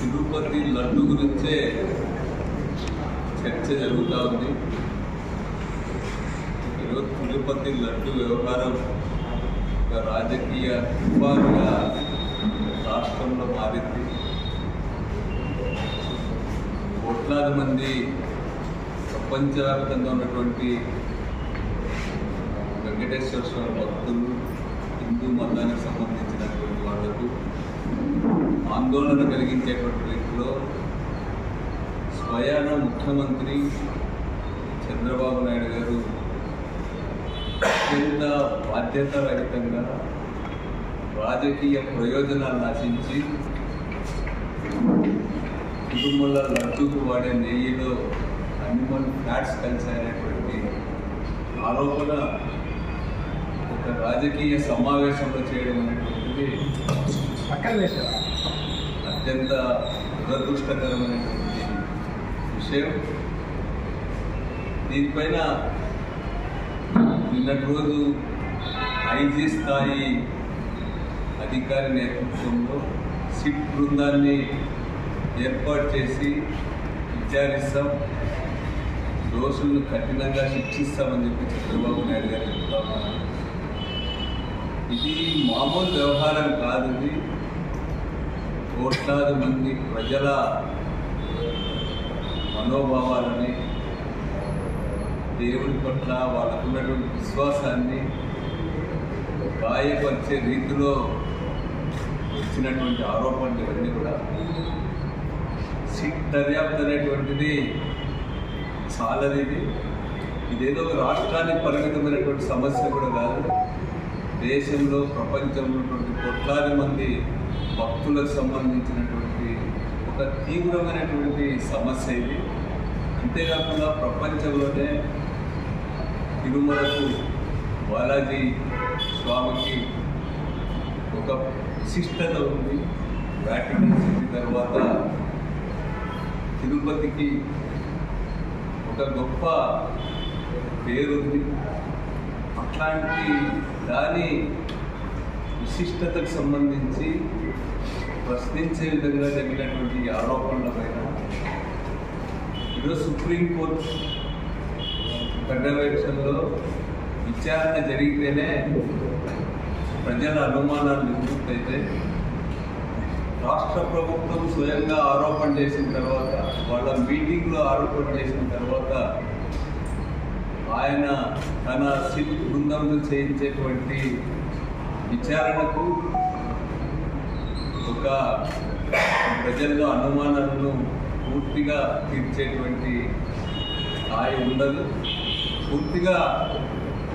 తిరుపతి లడ్డు గురించే చర్చ జరుగుతూ ఉంది. ఈరోజు తిరుపతి లడ్డు వ్యవహారం ఒక రాజకీయ తుఫానుగా రాష్ట్రంలో మారింది. కోట్లాది మంది ప్రపంచవ్యాప్తంగా ఉన్నటువంటి వెంకటేశ్వర స్వామి భక్తులు హిందూ మతానికి సంబంధించినటువంటి వాళ్ళకు ఆందోళన కలిగించేటువంటి రీతిలో స్వయాన ముఖ్యమంత్రి చంద్రబాబు నాయుడు గారు అత్యంత బాధ్యతారహితంగా రాజకీయ ప్రయోజనాలను ఆశించి కుటుంబంలో లడ్డూకు వాడే నెయ్యిలో అనిమల్ ఫ్యాట్స్ కలిసాయనేటువంటి ఆరోపణ ఒక రాజకీయ సమావేశంలో చేయడం అనేటువంటిది పక్కన అత్యంత దురదృష్టకరమైనటువంటి విషయం. దీనిపైన నిన్నటి రోజు ఐజీ స్థాయి అధికారి నేతృత్వంలో సిట్ బృందాన్ని ఏర్పాటు చేసి విచారిస్తాం. దోషులను కఠినంగా శిక్షిస్తామని చెప్పి చంద్రబాబు నాయుడు గారు చెప్తా ఇది మామూలు వ్యవహారం కాదు ఇది కోట్లాది మంది ప్రజల మనోభావాలని దేవుడి పట్ల వాళ్ళకున్నటువంటి విశ్వాసాన్ని గాయపరిచే రీతిలో వచ్చినటువంటి ఆరోపణలు ఇవన్నీ కూడా. సిట్ దర్యాప్తు అనేటువంటిది చాలది ఇది. ఇదేదో ఒక రాష్ట్రానికి పరిమితమైనటువంటి సమస్య కూడా కాదు. దేశంలో ప్రపంచంలో ఉన్నటువంటి కోట్లాది మంది భక్తులకు సంబంధించినటువంటి ఒక తీవ్రమైనటువంటి సమస్య ఇది. అంతేకాకుండా ప్రపంచంలోనే తిరుమలకు బాలాజీ స్వామికి ఒక విశిష్టత ఉంది. వ్యాటికన్ సిటీ తర్వాత తిరుపతికి ఒక గొప్ప పేరుంది. అట్లాంటి దాని విశిష్టతకు సంబంధించి ప్రశ్నించే విధంగా జరిగినటువంటి ఆరోపణల పైన ఈరోజు సుప్రీంకోర్టు పర్యవేక్షణలో విచారణ జరిగితేనే ప్రజల అనుమానాలు నివృత్తైతే రాష్ట్ర ప్రభుత్వం స్వయంగా ఆరోపణ చేసిన తర్వాత వాళ్ళ మీటింగ్లో ఆరోపణ చేసిన తర్వాత ఆయన తన సిట్ బృందంలో చేయించేటువంటి విచారణకు ఒక ప్రజల్లో అనుమానాలను పూర్తిగా తీర్చేటువంటి స్థాయి ఉండదు. పూర్తిగా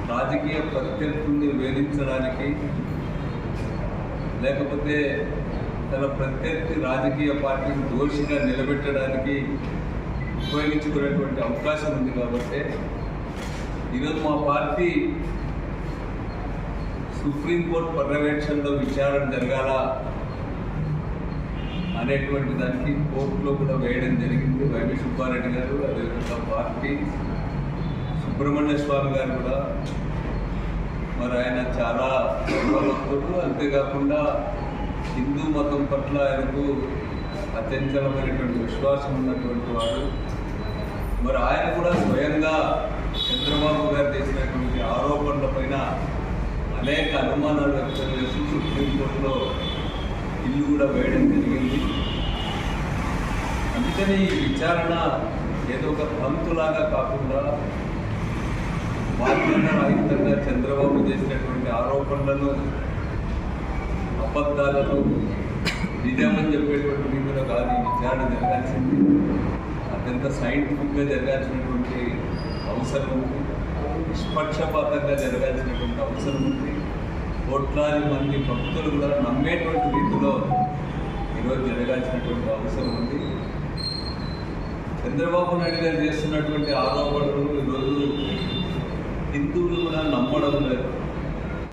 రాజకీయ ప్రత్యర్థుల్ని వేధించడానికి లేకపోతే తన ప్రత్యర్థి రాజకీయ పార్టీని దోషిగా నిలబెట్టడానికి ఉపయోగించుకునేటువంటి అవకాశం ఉంది కాబట్టి ఈరోజు మా పార్టీ సుప్రీంకోర్టు పర్యవేక్షణలో విచారణ జరగాల అనేటువంటి దానికి కోర్టులో కూడా వేయడం జరిగింది. వైవి సుబ్బారెడ్డి గారు అదేవిధంగా పార్టీ సుబ్రహ్మణ్య స్వామి గారు కూడా మరి ఆయన చాలా గౌరవభక్తుడు అంతేకాకుండా హిందూ మతం పట్ల ఆయనకు అత్యంతమైనటువంటి విశ్వాసం ఉన్నటువంటి వాడు మరి ఆయన కూడా స్వయంగా చంద్రబాబు గారు చేసినటువంటి ఆరోపణల పైన అనేక అనుమానాలు వ్యక్తం చేసి సుప్రీంకోర్టులో ఇల్లు కూడా వేయడం జరిగింది. అందుకని ఈ విచారణ ఏదో ఒక పంతులాగా కాకుండా బాధ్యత రహితంగా చంద్రబాబు చేసినటువంటి ఆరోపణలను అబద్ధాలను నిజమని చెప్పేటువంటి మీద కాదు ఈ విచారణ జరగాల్సింది. అత్యంత సైంటిఫిక్గా జరగాల్సినటువంటి అవసరం ఉంది. నిష్పక్షపాతంగా జరగాల్సినటువంటి అవసరం ఉంది. కోట్లాది మంది భక్తులు కూడా నమ్మేటువంటి రీతిలో ఈరోజు జరగాల్సినటువంటి అవసరం ఉంది. చంద్రబాబు నాయుడు గారు చేస్తున్నటువంటి ఆరోపణలు ఈరోజు హిందువులు కూడా నమ్మడం లేదు.